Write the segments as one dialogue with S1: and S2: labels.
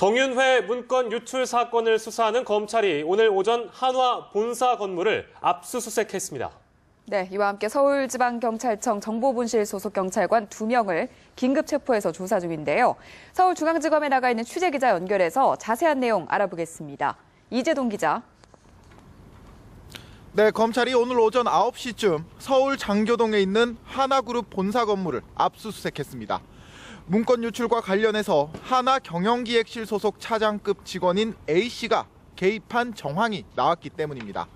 S1: 정윤회 문건 유출 사건을 수사하는 검찰이 오늘 오전 한화 본사 건물을 압수수색했습니다.
S2: 네, 이와 함께 서울지방경찰청 정보분실 소속 경찰관 2명을 긴급 체포해서 조사 중인데요. 서울중앙지검에 나가 있는 취재기자 연결해서 자세한 내용 알아보겠습니다. 이재동 기자.
S3: 네, 검찰이 오늘 오전 9시쯤 서울 장교동에 있는 하나그룹 본사 건물을 압수수색했습니다. 문건 유출과 관련해서 하나 경영기획실 소속 차장급 직원인 A씨가 개입한 정황이 나왔기 때문입니다.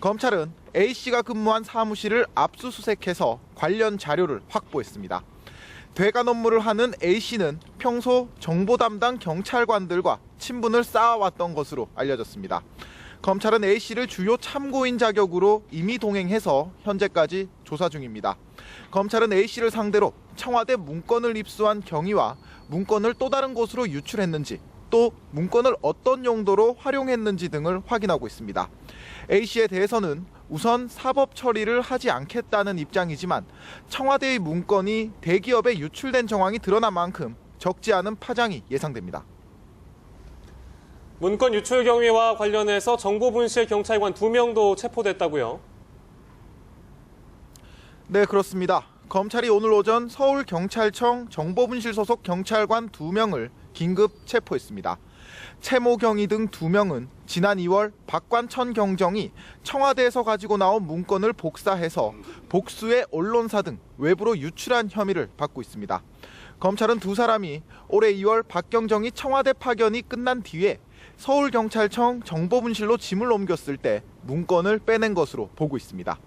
S3: 검찰은 A씨가 근무한 사무실을 압수수색해서 관련 자료를 확보했습니다. 대관 업무를 하는 A씨는 평소 정보 담당 경찰관들과 친분을 쌓아왔던 것으로 알려졌습니다. 검찰은 A씨를 주요 참고인 자격으로 임의 동행해서 현재까지 조사 중입니다. 검찰은 A씨를 상대로 청와대 문건을 입수한 경위와 문건을 또 다른 곳으로 유출했는지 또 문건을 어떤 용도로 활용했는지 등을 확인하고 있습니다. A씨에 대해서는 우선 사법 처리를 하지 않겠다는 입장이지만 청와대의 문건이 대기업에 유출된 정황이 드러난 만큼 적지 않은 파장이 예상됩니다.
S1: 문건 유출 경위와 관련해서 정보 분실 경찰관 2명도 체포됐다고요.
S3: 네, 그렇습니다. 검찰이 오늘 오전 서울경찰청 정보분실 소속 경찰관 2명을 긴급 체포했습니다. 채모경위 등 2명은 지난 2월 박관천 경정이 청와대에서 가지고 나온 문건을 복사해서 복수의 언론사 등 외부로 유출한 혐의를 받고 있습니다. 검찰은 두 사람이 올해 2월 박경정이 청와대 파견이 끝난 뒤에 서울경찰청 정보분실로 짐을 옮겼을 때 문건을 빼낸 것으로 보고 있습니다.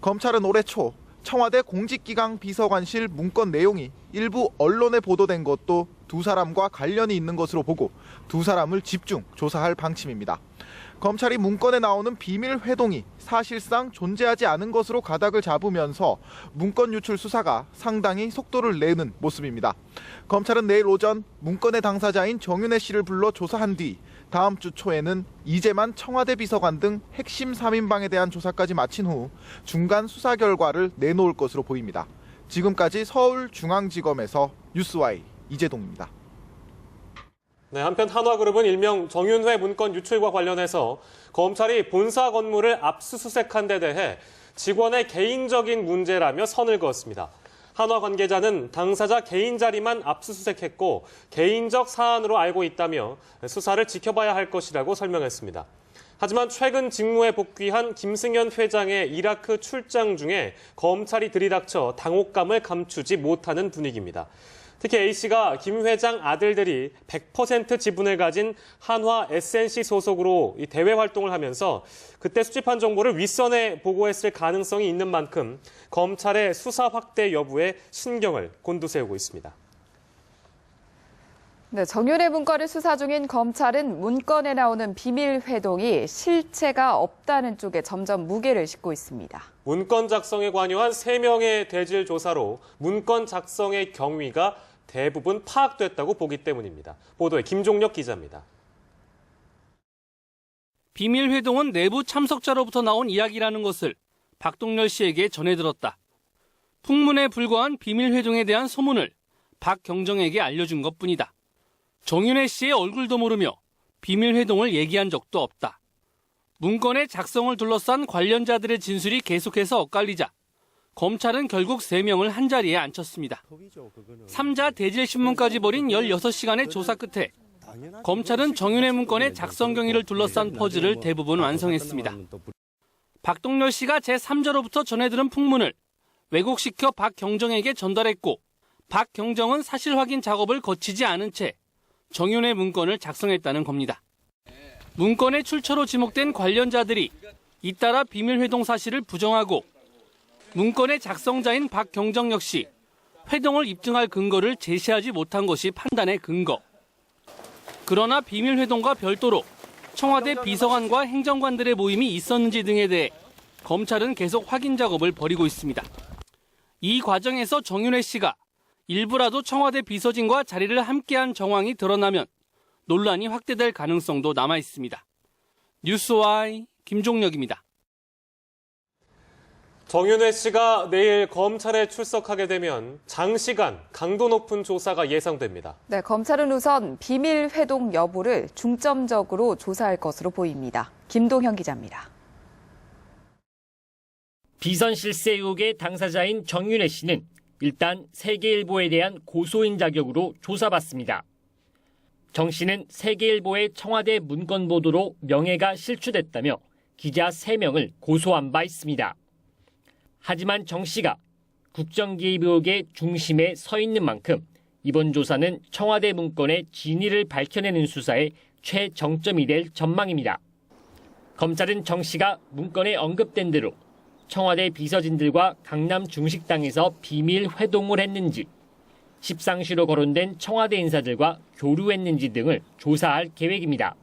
S3: 검찰은 올해 초 청와대 공직기강 비서관실 문건 내용이 일부 언론에 보도된 것도 두 사람과 관련이 있는 것으로 보고 두 사람을 집중 조사할 방침입니다. 검찰이 문건에 나오는 비밀 회동이 사실상 존재하지 않은 것으로 가닥을 잡으면서 문건 유출 수사가 상당히 속도를 내는 모습입니다. 검찰은 내일 오전 문건의 당사자인 정윤혜 씨를 불러 조사한 뒤 다음 주 초에는 이재만 청와대 비서관 등 핵심 3인방에 대한 조사까지 마친 후 중간 수사 결과를 내놓을 것으로 보입니다. 지금까지 서울중앙지검에서 뉴스와이 이재동입니다.
S1: 네, 한편 한화그룹은 일명 정윤회 문건 유출과 관련해서 검찰이 본사 건물을 압수수색한 데 대해 직원의 개인적인 문제라며 선을 그었습니다. 한화 관계자는 당사자 개인 자리만 압수수색했고 개인적 사안으로 알고 있다며 수사를 지켜봐야 할 것이라고 설명했습니다. 하지만 최근 직무에 복귀한 김승현 회장의 이라크 출장 중에 검찰이 들이닥쳐 당혹감을 감추지 못하는 분위기입니다. 특히 A씨가 김 회장 아들들이 100% 지분을 가진 한화 SNC 소속으로 이 대외 활동을 하면서 그때 수집한 정보를 윗선에 보고했을 가능성이 있는 만큼 검찰의 수사 확대 여부에 신경을 곤두세우고 있습니다.
S2: 네, 정윤의 문건을 수사 중인 검찰은 문건에 나오는 비밀 회동이 실체가 없다는 쪽에 점점 무게를 싣고 있습니다.
S1: 문건 작성에 관여한 3명의 대질 조사로 문건 작성의 경위가 대부분 파악됐다고 보기 때문입니다. 보도에 김종력 기자입니다.
S4: 비밀 회동은 내부 참석자로부터 나온 이야기라는 것을 박동열 씨에게 전해 들었다. 풍문에 불과한 비밀 회동에 대한 소문을 박경정에게 알려준 것 뿐이다. 정윤혜 씨의 얼굴도 모르며 비밀 회동을 얘기한 적도 없다. 문건의 작성을 둘러싼 관련자들의 진술이 계속해서 엇갈리자 검찰은 결국 3명을 한자리에 앉혔습니다. 3자 대질 신문까지 벌인 16시간의 조사 끝에 검찰은 정윤의 문건의 작성 경위를 둘러싼 퍼즐을 대부분 완성했습니다. 박동열 씨가 제3자로부터 전해들은 풍문을 왜곡시켜 박경정에게 전달했고 박경정은 사실 확인 작업을 거치지 않은 채 정윤의 문건을 작성했다는 겁니다. 문건의 출처로 지목된 관련자들이 잇따라 비밀 회동 사실을 부정하고 문건의 작성자인 박경정 역시 회동을 입증할 근거를 제시하지 못한 것이 판단의 근거. 그러나 비밀 회동과 별도로 청와대 비서관과 행정관들의 모임이 있었는지 등에 대해 검찰은 계속 확인 작업을 벌이고 있습니다. 이 과정에서 정윤회 씨가 일부라도 청와대 비서진과 자리를 함께한 정황이 드러나면 논란이 확대될 가능성도 남아 있습니다. 뉴스와이 김종력입니다.
S1: 정윤회 씨가 내일 검찰에 출석하게 되면 장시간 강도 높은 조사가 예상됩니다.
S2: 네, 검찰은 우선 비밀 회동 여부를 중점적으로 조사할 것으로 보입니다. 김동현 기자입니다.
S5: 비선 실세 의혹의 당사자인 정윤혜 씨는 일단 세계일보에 대한 고소인 자격으로 조사받습니다. 정 씨는 세계일보의 청와대 문건 보도로 명예가 실추됐다며 기자 3명을 고소한 바 있습니다. 하지만 정 씨가 국정 개입 의혹의 중심에 서 있는 만큼 이번 조사는 청와대 문건의 진위를 밝혀내는 수사의 최정점이 될 전망입니다. 검찰은 정 씨가 문건에 언급된 대로 청와대 비서진들과 강남 중식당에서 비밀 회동을 했는지, 십상시로 거론된 청와대 인사들과 교류했는지 등을 조사할 계획입니다.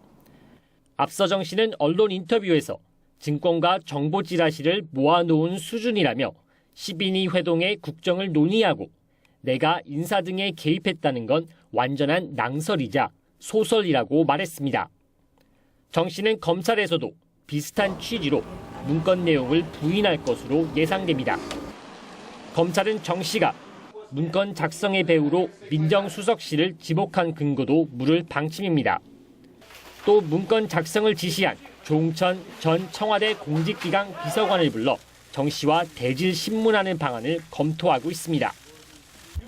S5: 앞서 정 씨는 언론 인터뷰에서 증권과 정보 찌라시를 모아놓은 수준이라며 10인이 회동의 국정을 논의하고 내가 인사 등에 개입했다는 건 완전한 낭설이자 소설이라고 말했습니다. 정 씨는 검찰에서도 비슷한 취지로 문건 내용을 부인할 것으로 예상됩니다. 검찰은 정 씨가 문건 작성의 배우로 민정수석실을 지목한 근거도 물을 방침입니다. 또 문건 작성을 지시한 조홍천 전 청와대 공직기강 비서관을 불러 정 씨와 대질 신문하는 방안을 검토하고 있습니다.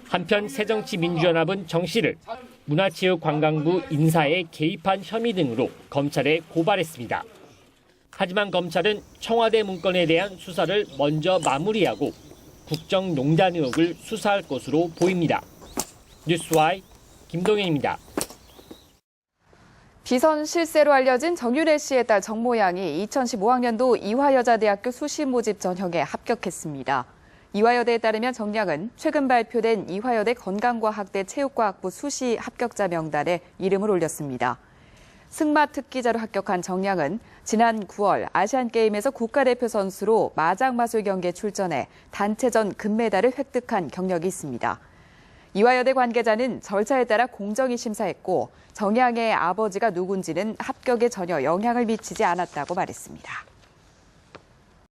S5: 한편 새정치민주연합은 정 씨를 문화체육관광부 인사에 개입한 혐의 등으로 검찰에 고발했습니다. 하지만 검찰은 청와대 문건에 대한 수사를 먼저 마무리하고 국정농단 의혹을 수사할 것으로 보입니다. 뉴스와이 김동현입니다.
S2: 비선 실세로 알려진 정윤혜 씨의 딸 정모양이 2015학년도 이화여자대학교 수시 모집 전형에 합격했습니다. 이화여대에 따르면 정양은 최근 발표된 이화여대 건강과학대 체육과학부 수시 합격자 명단에 이름을 올렸습니다. 승마 특기자로 합격한 정양은 지난 9월 아시안게임에서 국가대표 선수로 마장마술 경기에 출전해 단체전 금메달을 획득한 경력이 있습니다. 이화여대 관계자는 절차에 따라 공정히 심사했고 정양의 아버지가 누군지는 합격에 전혀 영향을 미치지 않았다고 말했습니다.